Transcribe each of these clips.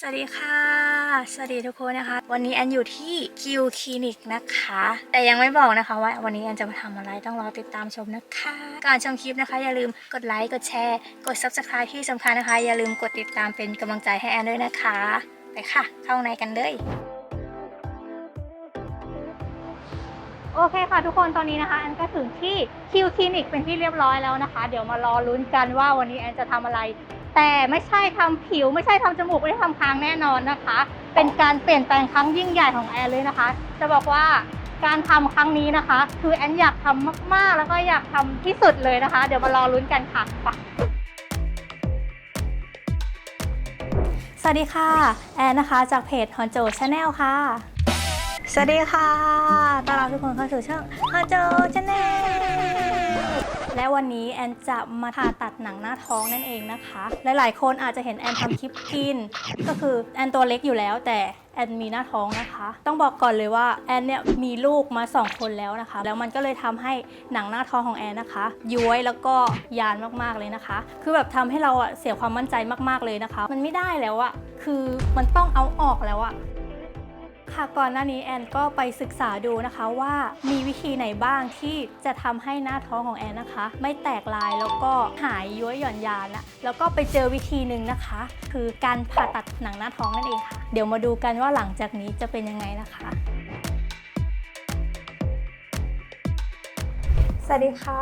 สวัสดีค่ะ สวัสดีทุกคนนะคะ วันนี้แอนอยู่ที่คิวคลินิกนะคะ แต่ยังไม่บอกนะคะว่าวันนี้แอนจะมาทำอะไรต้องรอติดตามชมนะคะ ก่อนชมคลิปนะคะ อย่าลืมกดไลค์กดแชร์ กด subscribe ที่สำคัญนะคะ อย่าลืมกดติดตามเป็นกำลังใจให้แอนด้วยนะคะ ไปค่ะ เข้าในกันเลย โอเคค่ะทุกคนตอนนี้นะคะแอนก็ถึงที่คิวคลินิกเป็นที่เรียบร้อยแล้วนะคะ เดี๋ยวมารอลุ้นกันว่าวันนี้แอนจะทำอะไร แต่ไม่ใช่ทำผิว ไม่ใช่ทำจมูกไม่ได้ทำคางแน่นอนนะคะ เป็นการเปลี่ยนแปลงครั้งยิ่งใหญ่ของแอนเลยนะคะ จะบอกว่าการทำครั้งนี้นะคะ คือแอนอยากทำมากๆ แล้วก็อยากทำที่สุดเลยนะคะ เดี๋ยวมารอลุ้นกันค่ะไปสวัสดีค่ะ แอนนะคะจากเพจฮอนโจชาแนลค่ะ สวัสดีค่ะต้อนรับทุกคนเข้าสู่ช่องฮาโจชาแนล และวันนี้แอนจะมาผ่าตัดหนังหน้าท้องนั่นเองนะคะ หลายๆ คนอาจจะเห็นแอนทำคลิปกิน ก็คือแอนตัวเล็กอยู่แล้วแต่แอนมีหน้าท้องนะคะ ต้องบอกก่อนเลยว่าแอนเนี่ยมีลูกมา 2 คนแล้วนะคะ แล้วมันก็เลยทำให้หนังหน้าท้องของแอนนะคะ ย้วยแล้วก็ยานมากๆเลยนะคะ คือแบบทำให้เราอะเสียความมั่นใจมากๆเลยนะคะ มันไม่ได้แล้วอะคือมันต้องเอาออกแล้วอะ ค่ะก่อนหน้านี้แอนก็ไปศึกษาดูนะคะว่ามีวิธีไหนบ้างที่จะทำให้หน้าท้องของแอนนะคะ ไม่แตกลายแล้วก็หายย้วยหย่อนยานอะแล้วก็ไปเจอวิธีหนึ่งนะคะ คือการผ่าตัดหนังหน้าท้องนั่นเองค่ะ เดี๋ยวมาดูกันว่าหลังจากนี้จะเป็นยังไงนะคะสวัสดีค่ะ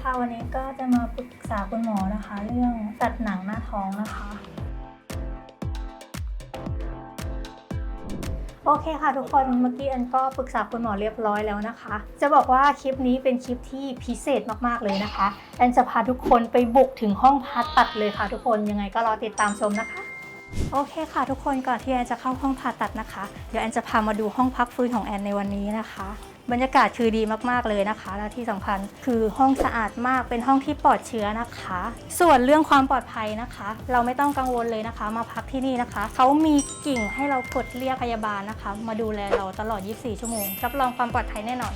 ค่ะ วันนี้ก็จะมาปรึกษาคุณหมอนะคะ เรื่องตัดหนังหน้าท้องนะคะ โอเคค่ะทุกคนเมื่อกี้อันก็ปรึกษาคุณหมอเรียบร้อยแล้วนะคะ จะบอกว่าคลิปนี้เป็นคลิปที่พิเศษมากๆเลยนะคะแอนจะพาทุกคนไปบุกถึงห้องผ่าตัดเลยค่ะ ทุกคนยังไงก็รอติดตามชมนะคะ โอเคค่ะทุกคนก่อนที่แอนจะเข้าห้องผ่าตัดนะคะ เดี๋ยวแอนจะพามาดูห้องพักฟื้นของแอนในวันนี้นะคะ บรรยากาศคือดีมากๆเลยนะคะ และที่สำคัญคือห้องสะอาดมากเป็นห้องที่ปลอดเชื้อนะคะ ส่วนเรื่องความปลอดภัยนะคะ เราไม่ต้องกังวลเลยนะคะ มาพักที่นี่นะคะเขามีกิ่งให้เรากดเรียกพยาบาลนะคะ มาดูแลเราตลอด 24 ชั่วโมงรับรองความปลอดภัยแน่นอน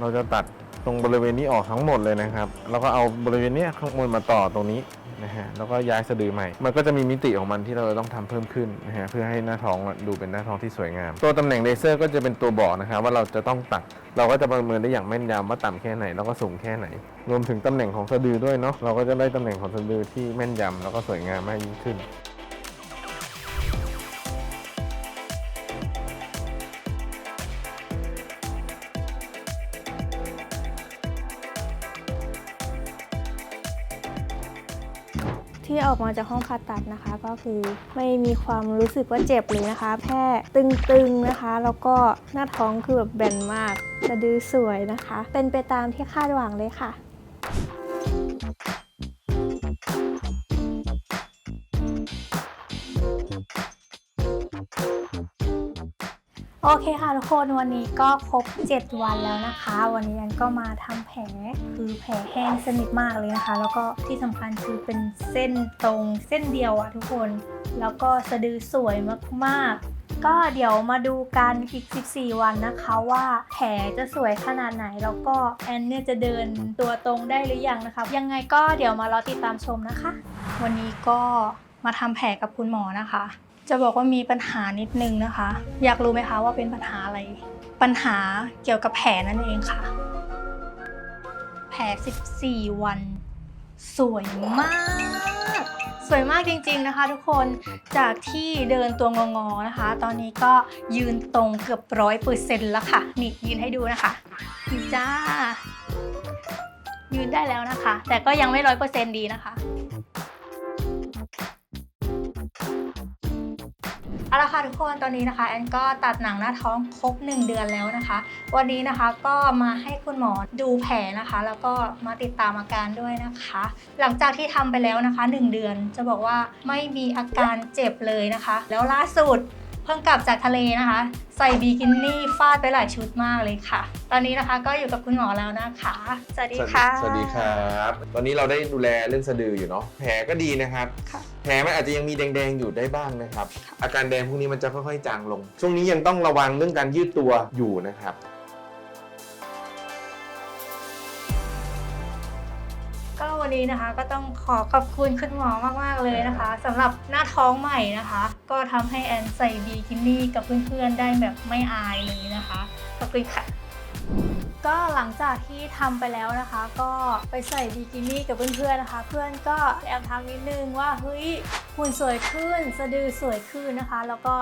เราจะตัด ตรงบริเวณนี้ออกทั้งหมดเลยนะครับ แล้วก็เอาบริเวณนี้ข้างบนมาต่อตรงนี้นะฮะแล้วก็ย้ายสะดือใหม่ มันก็จะมีมิติของมันที่เราต้องทำเพิ่มขึ้นนะฮะเพื่อให้หน้าท้องดูเป็นหน้าท้องที่สวยงาม ตัวตำแหน่งเลเซอร์ก็จะเป็นตัวบอกนะครับว่าเราจะต้องตัด เราก็จะประเมินได้อย่างแม่นยำว่าต่ำแค่ไหนแล้วก็สูงแค่ไหน รวมถึงตำแหน่งของสะดือด้วยเนาะเราก็จะได้ตำแหน่งของสะดือที่แม่นยำแล้วก็สวยงามมากยิ่งขึ้น ที่ออกมาจากห้องผ่าตัดนะคะ ก็คือไม่มีความรู้สึกว่าเจ็บเลยนะคะ แค่ตึงๆนะคะ แล้วก็หน้าท้องคือแบบแบนมาก จะดูสวยนะคะ เป็นไปตามที่คาดหวังเลยค่ะ โอเคค่ะทุกคนวันนี้ก็ครบ 7 วันแล้วนะคะ วันนี้อันก็มาทำแผลคือแผลแห้งสนิทมากเลยนะคะ แล้วก็ที่สำคัญคือเป็นเส้นตรงเส้นเดียวอะทุกคน แล้วก็สะดือสวยมากๆ ก็เดี๋ยวมาดูกันอีก 14 วันนะคะว่าแผลจะสวยขนาดไหน แล้วก็แอนเนี่ยจะเดินตัวตรงได้หรือยังนะคะ ยังไงก็เดี๋ยวมารอติดตามชมนะคะ วันนี้ก็มาทำแผลกับคุณหมอนะคะ จะบอกว่ามีปัญหานิดนึงนะคะ อยากรู้ไหมคะว่าเป็นปัญหาอะไร ปัญหาเกี่ยวกับแผลนั่นเองค่ะ แผล 14 วัน สวยมาก สวยมากจริงๆนะคะ ทุกคน จากที่เดินตัวงอๆนะคะ ตอนนี้ก็ยืนตรงเกือบร้อยเปอร์เซ็นต์แล้วค่ะ นี่ยืนให้ดูนะคะนี่จ้า ยืนได้แล้วนะคะ แต่ก็ยังไม่ร้อยเปอร์เซ็นต์ดีนะคะ เอาละค่ะทุกคนตอนนี้นะคะแอนก็ตัดหนังหน้าท้องครบ 1 เดือนแล้วนะคะ วันนี้นะคะก็มาให้คุณหมอดูแผลนะคะ แล้วก็มาติดตามอาการด้วยนะคะ หลังจากที่ทำไปแล้วนะคะ 1 เดือนจะบอกว่าไม่มีอาการเจ็บเลยนะคะ แล้วล่าสุด พิ่งกลับจากทะเลนะคะ ใส่บิกินี่ฟาดไปหลายชุดมากเลยค่ะ ตอนนี้นะคะก็อยู่กับคุณหมอแล้วนะคะ สวัสดีค่ะ สวัสดีครับ ตอนนี้เราได้ดูแลเรื่องสะดืออยู่เนาะ แผลก็ดีนะครับค่ะแผลมันอาจจะยังมีแดงๆอยู่ได้บ้างนะครับ อาการแดงพวกนี้มันจะค่อยๆจางลง ช่วงนี้ยังต้องระวังเรื่องการยืดตัวอยู่นะครับ วันนี้นะคะ ก็ต้องขอขอบคุณคุณหมอมาก ๆ เลยนะคะสำหรับหน้าท้องใหม่นะคะ ก็ทำให้แอนใส่บีกินี่กับเพื่อนๆได้แบบไม่อายเลยนะคะ ขอบคุณค่ะ ก็หลังจากที่ทำไปแล้วนะคะ ก็ไปใส่บิกินี่กับเพื่อนๆนะคะ เพื่อนก็แอบทำนิดนึงว่าเฮ้ยหุ่นสวยขึ้นสะดือสวยขึ้นนะคะ แล้วก็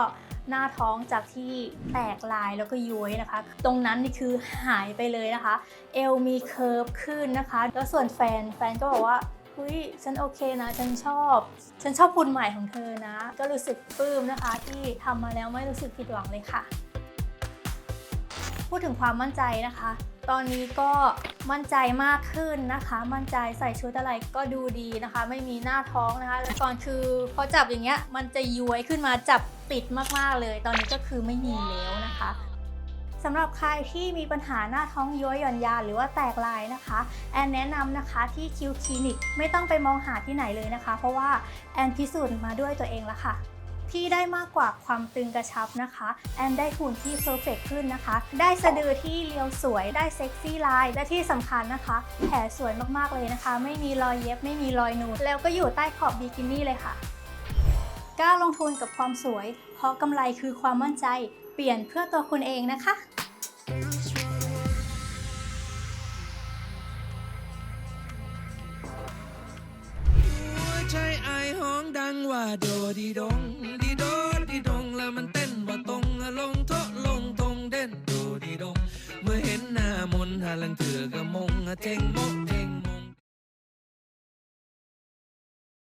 หน้าท้องจากที่แตกลายแล้วก็ย้วยนะคะ ตรงนั้นนี่คือหายไปเลยนะคะ เอวมีเคิร์ฟขึ้นนะคะ แล้วส่วนแฟนแฟนก็บอกว่าเฮ้ยฉันโอเคนะ ฉันชอบ ฉันชอบคุณใหม่ของเธอนะ ก็รู้สึกปลื้มนะคะ ที่ทำมาแล้วไม่รู้สึกผิดหวังเลยค่ะ พูดถึงความมั่นใจนะคะ ตอนนี้ก็มั่นใจมากขึ้นนะคะ มั่นใจใส่ชุดอะไรก็ดูดีนะคะ ไม่มีหน้าท้องนะคะแล้วก่อนคือพอจับอย่างเงี้ยมันจะย้วยขึ้นมาจับติดมากๆเลย ตอนนี้ก็คือไม่มีแล้วนะคะสำหรับใครที่มีปัญหาหน้าท้องย้วยหย่อนยานหรือว่าแตกลายนะคะ แอนแนะนำนะคะที่คิวคลินิกไม่ต้องไปมองหาที่ไหนเลยนะคะ เพราะว่าแอนพิสูจน์มาด้วยตัวเองแล้วค่ะ ที่ได้มากกว่าความตึงกระชับนะคะ แอนได้หุ่นที่เพอร์เฟกขึ้นนะคะ ได้สะดือที่เรียวสวย ได้เซ็กซี่ไลน์ และที่สำคัญนะคะ แผลสวยมากๆเลยนะคะ ไม่มีรอยเย็บ ไม่มีรอยนูน แล้วก็อยู่ใต้ขอบบิกินี่เลยค่ะ กล้าลงทุนกับความสวย เพราะกำไรคือความมั่นใจ เปลี่ยนเพื่อตัวคุณเองนะคะ ดังว่าโดดีดงดีโดดีดงแล้วมันเต้นว่าตรงลงโทะลงตรงเด่นโดดีดง เมื่อเห็นหน้ามนหาลังเถือกะมงเจงโมกเท